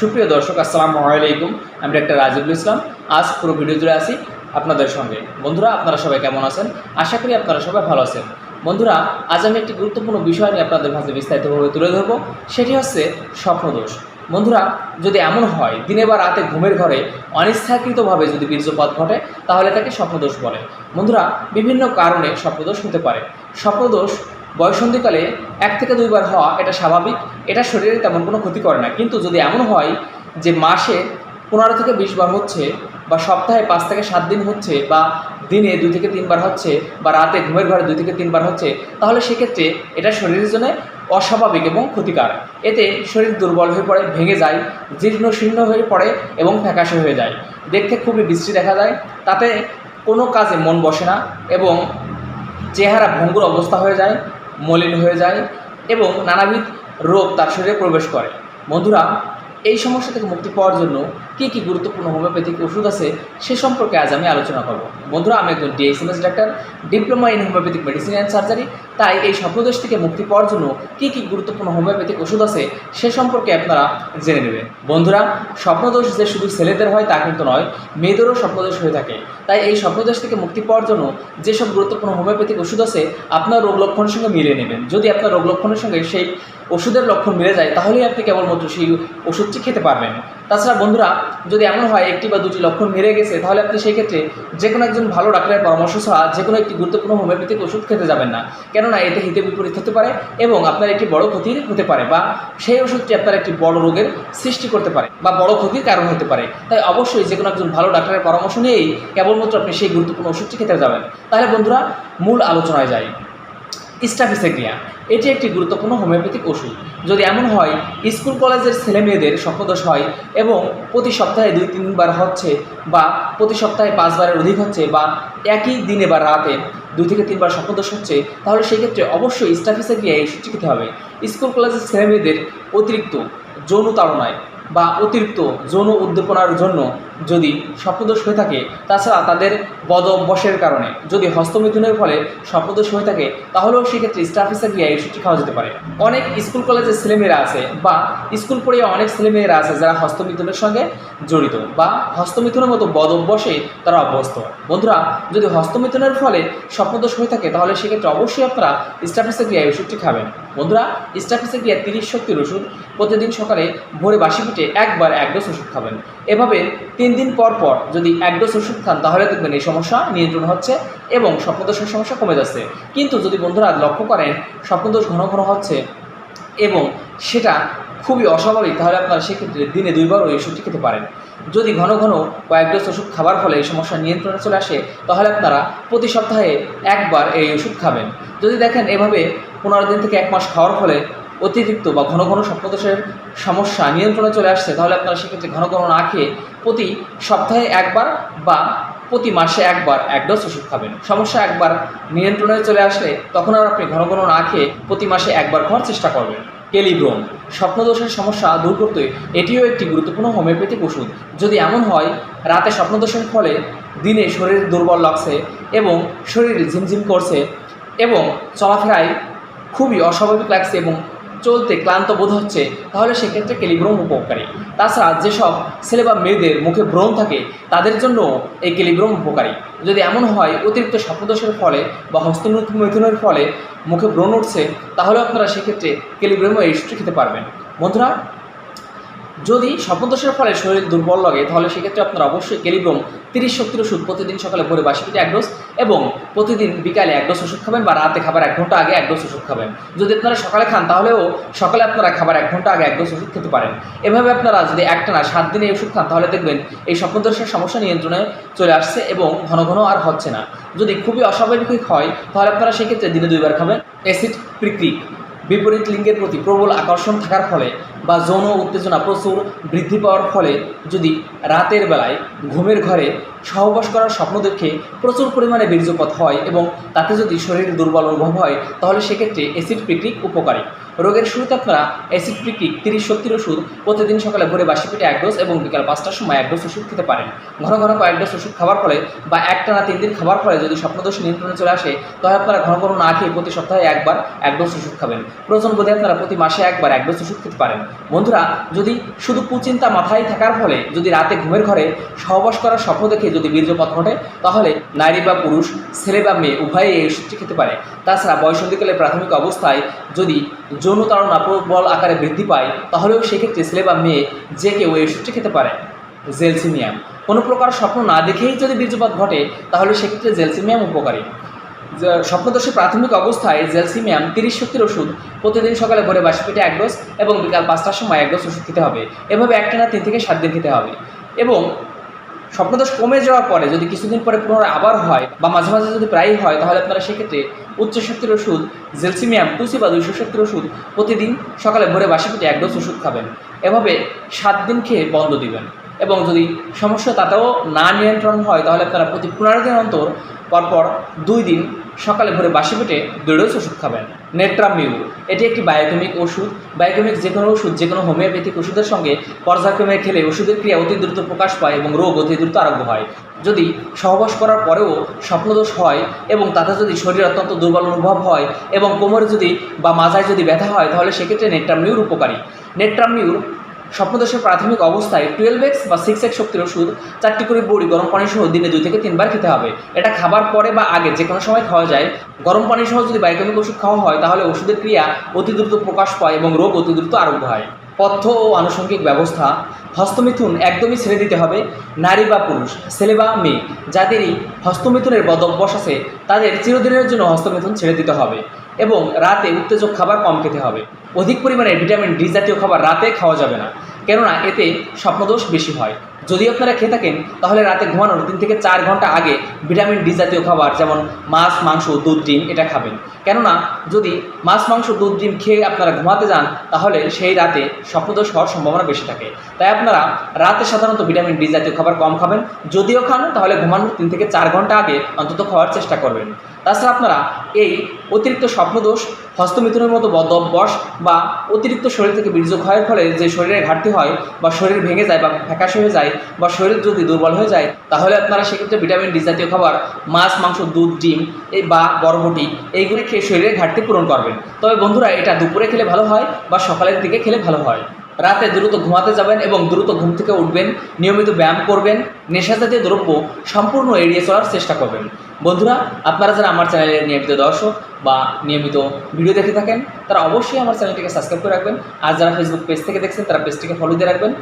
সুপ্রিয় দর্শক, আসসালামু আলাইকুম। আমি ডাক্তার রাজিবুল ইসলাম। আজ পুরো ভিডিও জুড়ে আছি আপনাদের সঙ্গে। বন্ধুরা, আপনারা সবাই কেমন আছেন? আশা করি আপনারা সবাই ভালো আছেন। বন্ধুরা, আজ আমি একটি গুরুত্বপূর্ণ বিষয় নিয়ে আপনাদের মাঝে বিস্তারিতভাবে তুলে ধরবো। সেটি হচ্ছে স্বপ্নদোষ। বন্ধুরা, যদি এমন হয়, দিনে বা রাতে ঘুমের ঘরে অনিচ্ছাকৃতভাবে যদি বীর্যপাত ঘটে, তাহলে তাকে স্বপ্নদোষ বলে। বন্ধুরা, বিভিন্ন কারণে স্বপ্নদোষ হতে পারে। স্বপ্নদোষ বয়সন্ধিকালে এক থেকে দুইবার হওয়া এটা স্বাভাবিক। এটা শরীরে তেমন কোনো ক্ষতি করে না। কিন্তু যদি এমন হয় যে মাসে পনেরো থেকে বিশ বার হচ্ছে বা সপ্তাহে পাঁচ থেকে সাত দিন হচ্ছে বা দিনে দুই থেকে তিনবার হচ্ছে বা রাতে ঘুমের ঘরে দুই থেকে তিনবার হচ্ছে, তাহলে সেক্ষেত্রে এটা শরীরের জন্য অস্বাভাবিক এবং ক্ষতিকার এতে শরীর দুর্বল হয়ে পড়ে, ভেঙে যায়, জীর্ণ শীর্ণ হয়ে পড়ে এবং ফ্যাকাশে হয়ে যায়। দেখতে খুবই বৃষ্টি দেখা যায়। তাতে কোনো কাজে মন বসে না এবং চেহারা ভঙ্গুর অবস্থা হয়ে যায়। মলিন হয়ে যায় এবং নানাবিধ রোগ তার শরীরে প্রবেশ করে। বন্ধুরা, এই সমস্যা থেকে মুক্তি পাওয়ার জন্য কী কী গুরুত্বপূর্ণ হোমিওপ্যাথিক ওষুধ আছে সে সম্পর্কে আজ আমি আলোচনা করব। বন্ধুরা, আমি একজন DSMS doctor diploma in homoeopathic medicine and surgery তাই এই স্বপ্নদোষ থেকে মুক্তি পাওয়ার জন্য কী কী গুরুত্বপূর্ণ হোমিওপ্যাথিক ওষুধ আছে সে সম্পর্কে আপনারা জেনে নেবেন বন্ধুরা, স্বপ্নদোষ যে শুধু ছেলেদের হয় তা কিন্তু নয়, মেয়েদেরও স্বপ্নদোষ হয়ে থাকে। তাই এই স্বপ্নদোষ থেকে মুক্তি পাওয়ার জন্য যেসব গুরুত্বপূর্ণ হোমিওপ্যাথিক ওষুধ আছে, আপনার রোগ লক্ষণের সঙ্গে মিলিয়ে নেবেন। যদি আপনার রোগ লক্ষণের সঙ্গে সেই ওষুধের লক্ষণ মিলে যায়, তাহলেই আপনি কেবলমাত্র সেই ওষুধটি খেতে পারবেন। তাছাড়া বন্ধুরা, যদি এমন হয় একটি বা দুটি লক্ষণ মিলে গেছে, তাহলে আপনি সেই ক্ষেত্রে যে কোনো একজন ভালো ডাক্তারের পরামর্শ ছাড়া যে কোনো একটি গুরুত্বপূর্ণ হোমিওপ্যাথিক ওষুধ খেতে যাবেন না। কেননা এতে হিতে বিপরীত হতে পারে এবং আপনার একটি বড় ক্ষতির হতে পারে বা সেই ওষুধটি আপনার একটি বড় রোগের সৃষ্টি করতে পারে বা বড় ক্ষতির কারণ হতে পারে। তাই অবশ্যই যে কোনো একজন ভালো ডাক্তারের পরামর্শ নিয়েই কেবলমাত্র আপনি সেই গুরুত্বপূর্ণ ওষুধটি খেতে যাবেন। তাহলে বন্ধুরা, মূল আলোচনায় যাই। স্টাফিসেগ্রিয়া এটি একটি গুরুত্বপূর্ণ হোমিওপ্যাথিক ওষুধ। যদি এমন হয়, স্কুল কলেজের ছেলে মেয়েদের স্বপ্নদোষ হয় এবং প্রতি সপ্তাহে দুই, তিনবার হচ্ছে বা প্রতি সপ্তাহে পাঁচবারের অধিক হচ্ছে বা একই দিনে বা রাতে দুই থেকে তিনবার স্বপ্নদোষ হচ্ছে, তাহলে সেক্ষেত্রে অবশ্যই স্টাফিসেগ্রিয়া এই ওষুধটি খেতে হবে। স্কুল কলেজের ছেলে মেয়েদের অতিরিক্ত যৌন তাড়নায় বা অতিরিক্ত যৌন উদ্দীপনার জন্য যদি স্বপ্নদোষ হয়ে থাকে, তাছাড়া তাদের বদ অভ্যাসের কারণে যদি হস্তমিথুনের ফলে স্বপ্নদোষ হয়ে থাকে, তাহলেও সেক্ষেত্রে স্টাফিসেগ্রিয়া এই ওষুধটি খাওয়া যেতে পারে। অনেক স্কুল কলেজের ছেলেমেয়েরা আছে বা স্কুল পড়িয়ে অনেক ছেলেমেয়েরা আছে যারা হস্তমিথুনের সঙ্গে জড়িত বা হস্তমিথুনের মতো বদ অভ্যাসে তারা অভ্যস্ত। বন্ধুরা, যদি হস্তমিথুনের ফলে স্বপ্নদোষ হয়ে থাকে, তাহলে সেক্ষেত্রে অবশ্যই আপনারা স্টাফিসেগ্রিয়া এই ওষুধটি খাবেন। বন্ধুরা স্টাফিসেগ্রিয়া তিরিশ শক্তির ওষুধ প্রতিদিন সকালে ভোরে বাসি পিঠে একবার এক ডোজ ওষুধ খাবেন। এভাবে তিন দিন পর পর যদি এক ডোজ ওষুধ খান, তাহলে দেখবেন এই সমস্যা নিয়ন্ত্রণ হচ্ছে এবং স্বপ্নদোষের সমস্যা কমে যাচ্ছে। কিন্তু যদি বন্ধুরা লক্ষ্য করেন, স্বপ্নদোষ ঘন ঘন হচ্ছে এবং সেটা খুবই অস্বাভাবিক, তাহলে আপনারা সেক্ষেত্রে দিনে দুইবার ওই ওষুধটি খেতে পারেন। যদি ঘন ঘন কয়েক ডোজ ওষুধ খাবার ফলে এই সমস্যা নিয়ন্ত্রণে চলে আসে, তাহলে আপনারা প্রতি সপ্তাহে একবার এই ওষুধ খাবেন। যদি দেখেন এভাবে পনেরো দিন থেকে এক মাস খাওয়ার ফলে অতিরিক্ত বা ঘন ঘন স্বপ্নদোষের সমস্যা নিয়ন্ত্রণে চলে আসছে, তাহলে আপনারা সেক্ষেত্রে ঘন ঘন না খেয়ে প্রতি সপ্তাহে একবার বা প্রতি মাসে একবার এক ডোজ ওষুধ খাবেন। সমস্যা একবার নিয়ন্ত্রণে চলে আসলে তখন আর আপনি ঘন ঘন না খেয়ে প্রতি মাসে একবার খাওয়ার চেষ্টা করবেন। টেলিব্রোম স্বপ্নদোষের সমস্যা দূর করতে এটিও একটি গুরুত্বপূর্ণ হোমিওপ্যাথিক ওষুধ। যদি এমন হয়, রাতে স্বপ্নদোষের ফলে দিনে শরীর দুর্বল লাগছে এবং শরীর ঝিমঝিম করছে এবং চলাফেরায় খুবই অস্বাভাবিক লাগছে এবং চলতে ক্লান্ত বোধ হচ্ছে, তাহলে সেক্ষেত্রে কেলিব্রম উপকারী। তাছাড়া যেসব ছেলে বা মেয়েদের মুখে ব্রণ থাকে, তাদের জন্য এই ক্যালিব্রম উপকারী। যদি এমন হয়, অতিরিক্ত স্বপ্নদোষের ফলে বা হস্তমিথুনের ফলে মুখে ব্রণ উঠছে তাহলে আপনারা সেক্ষেত্রে কেলিব্রোমও এই খেতে পারবেন। বন্ধুরা যদি স্বপ্নদোষের ফলে শরীর দুর্বল লাগে, তাহলে সেক্ষেত্রে আপনারা অবশ্যই কেলিব্রোম, তিরিশ শক্তির ওষুধ প্রতিদিন সকালে ভোরে বাসি পিঠে এক ডোজ এবং প্রতিদিন বিকালে এক ডোজ ওষুধ খাবেন বা রাতে খাবার এক ঘণ্টা আগে এক ডোজ ওষুধ খাবেন। যদি আপনারা সকালে খান, তাহলেও সকালে আপনারা খাবার এক ঘণ্টা আগে এক ডোজ ওষুধ খেতে পারেন। এভাবে আপনারা যদি একটা না সাত দিনে ওষুধ খান, তাহলে দেখবেন এই স্বপ্নদোষের সমস্যা নিয়ন্ত্রণে চলে আসছে এবং ঘন ঘন আর হচ্ছে না। যদি খুবই অস্বাভাবিক হয়, তাহলে আপনারা সেক্ষেত্রে দিনে দুইবার খাবেন অ্যাসিড প্রিক্রিক। বিপরীত লিঙ্গের প্রতি প্রবল আকর্ষণ থাকার ফলে বা যৌন উত্তেজনা প্রচুর বৃদ্ধি পাওয়ার ফলে যদি রাতের বেলায় ঘুমের ঘরে সহবাস করার স্বপ্ন দেখে প্রচুর পরিমাণে বীর্যপাত হয় এবং তাতে যদি শরীর দুর্বল অনুভব হয়, তাহলে সেক্ষেত্রে অ্যাসিড প্রিক্রিক উপকারী। রোগের শুরুতে আপনারা অ্যাসিড প্রিক্রিক তিরিশ শক্তির ওষুধ প্রতিদিন সকালে ভোরে বাসি পেটে এক ডোজ এবং বিকাল পাঁচটার সময় এক ডোজ ওষুধ খেতে পারেন। ঘন ঘন কয়েক ডোজ ওষুধ খাওয়ার ফলে বা একটা না তিন দিন খাবার ফলে যদি স্বপ্নদোষ নিয়ন্ত্রণে চলে আসে, তাহলে আপনারা ঘন ঘন না খেয়ে প্রতি সপ্তাহে একবার এক ডোজ ওষুধ খাবেন। প্রয়োজন বোধে আপনারা প্রতি মাসে একবার এক ডোজ ওষুধ খেতে পারেন। বন্ধুরা, যদি শুধু কুচিন্তা মাথায় থাকার ফলে যদি রাতে ঘুমের ঘরে সহবাস করার স্বপ্ন দেখে যদি বীর্যপাত ঘটে, তাহলে নারী বা পুরুষ, ছেলে বা মেয়ে উভয়ে এই ওষুধটি খেতে পারে। তাছাড়া বয়সন্ধিকালের প্রাথমিক অবস্থায় যদি যৌন তাড়না প্রবল আকারে বৃদ্ধি পায়, তাহলেও সেক্ষেত্রে ছেলে বা মেয়ে যে কেউ এই ওষুধটি খেতে পারে। জেলসিমিয়াম। কোনো প্রকার স্বপ্ন না দেখেই যদি বীর্যপাত ঘটে, তাহলে সেক্ষেত্রে জেলসিমিয়াম উপকারী। যে- স্বপ্নদোষী প্রাথমিক অবস্থায় জেলসিমিয়াম তিরিশ শক্তির ওষুধ প্রতিদিন সকালে ভোরে বাসি পেটে এক ডোজ এবং বিকাল পাঁচটার সময় এক ডোজ ওষুধ খেতে হবে। এভাবে একটানা তিন থেকে সাত দিন খেতে হবে। এবং স্বপ্নদোষ কমে যাওয়ার পরে যদি কিছুদিন পরে পুনরায় আবার হয় বা মাঝে মাঝে যদি প্রায়ই হয়, তাহলে আপনারা সেক্ষেত্রে উচ্চ শক্তির ওষুধ, জেলসিমিয়াম টুসি বা দুইশো শক্তির ওষুধ প্রতিদিন সকালে ভোরে বাসি পেটে এক ডোজ ওষুধ খাবেন। এভাবে সাত দিন খেয়ে বন্ধ দিবেন। এবং যদি সমস্যা তাতেও না নিয়ন্ত্রণ হয়, তাহলে আপনারা প্রতি পনেরো দিন অন্তর পরপর দুই দিন সকালে ভোরে বাসি পেটে ডোজ ওষুধ খাবেন। নেট্রামিউ, এটি একটি বায়োকেমিক ওষুধ। বায়োকেমিক যে কোনো ওষুধ, যে কোনো হোমিওপ্যাথিক ওষুধের সঙ্গে পর্যায়ক্রমে খেলে ওষুধের ক্রিয়া অতি দ্রুত প্রকাশ পায় এবং রোগ অতি দ্রুত আরোগ্য হয়। যদি সহবাস করার পরেও স্বপ্নদোষ হয় এবং তাতে যদি শরীর অত্যন্ত দুর্বল অনুভব হয় এবং কোমরে যদি বা মাজায় যদি ব্যথা হয়, তাহলে সেক্ষেত্রে নেট্রামিউর উপকারী। নেট্রামিউর স্বপ্নদোষের প্রাথমিক অবস্থায় টুয়েলভ এক্স বা সিক্স এক্স শক্তির ওষুধ, চারটি করে বড়ি, গরম পানি সহ দিনে দুই থেকে তিনবার খেতে হবে। এটা খাবার পরে বা আগে যে কোনো সময় খাওয়া যায়। গরম পানি সহ যদি বায়োকেমিক ওষুধ খাওয়া হয়, তাহলে ওষুধের ক্রিয়া অতি দ্রুত প্রকাশ পায় এবং রোগ অতি দ্রুত আরোগ্য হয়। পথ্য ও আনুষঙ্গিক ব্যবস্থা, হস্তমিথুন একদমই ছেড়ে দিতে হবে, নারী বা পুরুষ, ছেলে বা মেয়ে। যাদেরই হস্তমিথুনের বদ অভ্যাস আছে, তাদের চিরদিনের জন্য হস্তমিথুন ছেড়ে দিতে হবে। এবং রাতে উত্তেজক খাবার কম খেতে হবে। অধিক পরিমাণে ভিটামিন ডি জাতীয় খাবার রাতে খাওয়া যাবে না। কেননা এতে স্বপ্নদোষ বেশি হয়। যদি আপনারা খেয়ে থাকেন, তাহলে রাতে ঘুমানোর তিন থেকে চার ঘণ্টা আগে ভিটামিন ডি জাতীয় খাবার, যেমন মাছ, মাংস, দুধ, ডিম, এটা খাবেন। কেননা, যদি মাছ, মাংস, দুধ, ডিম খেয়ে আপনারা ঘুমাতে যান, তাহলে সেই রাতে স্বপ্নদোষ হওয়ার সম্ভাবনা বেশি থাকে। তাই আপনারা রাতে সাধারণত ভিটামিন ডি জাতীয় খাবার কম খাবেন। যদিও খান, তাহলে ঘুমানোর তিন থেকে চার ঘণ্টা আগে অন্তত খাওয়ার চেষ্টা করবেন। তাছাড়া আপনারা এই অতিরিক্ত স্বপ্নদোষ, হস্তমিথুনের মতো বদ অভ্যাস বা অতিরিক্ত শরীর থেকে বীর্য ক্ষয়ের ফলে যে শরীরে ঘাটতি হয় বা শরীর ভেঙে যায় বা ফ্যাকাশে হয়ে যায় বা শরীর যদি দুর্বল হয়ে যায়, তাহলে আপনারা সেক্ষেত্রে ভিটামিন ডি জাতীয় খাবার, মাছ, মাংস, দুধ, ডিম, এই বা বরবটি, এইগুলি খেয়ে শরীরের ঘাটতি পূরণ করবেন। তবে বন্ধুরা, এটা দুপুরে খেলে ভালো হয় বা সকালের দিকে খেলে ভালো হয়। রাতে দ্রুত ঘুমাতে যাবেন এবং দ্রুত ঘুম থেকে উঠবেন, নিয়মিত ব্যায়াম করবেন নেশাজাতীয় দ্রব্য সম্পূর্ণ এড়িয়ে চলার চেষ্টা করবেন। বন্ধুরা, আপনারা যারা আমার চ্যানেলের নিয়মিত দর্শক বা নিয়মিত ভিডিও দেখে থাকেন, তারা অবশ্যই আমার চ্যানেলটিকে সাবস্ক্রাইব করে রাখবেন। আর যারা ফেসবুক পেজ থেকে দেখছেন, তারা পেজটিকে ফলো দিয়ে রাখবেন।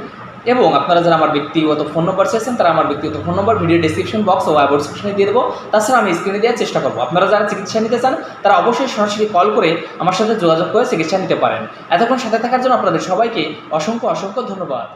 এবং আপনারা যারা আমার ব্যক্তিগত ফোন নম্বর চেয়েছেন তারা আমার ব্যক্তিগত phone number video description box ও আইবো ডিসক্রিপশনে দিয়ে দেবো। তাছাড়া আমি স্ক্রিনে দেওয়ার চেষ্টা করব। আপনারা যারা চিকিৎসা নিতে চান, তারা অবশ্যই সরাসরি কল করে আমার সাথে যোগাযোগ করে চিকিৎসা নিতে পারেন। এতক্ষণ সাথে থাকার জন্য আপনাদের সবাইকে অসংখ্য অসংখ্য ধন্যবাদ।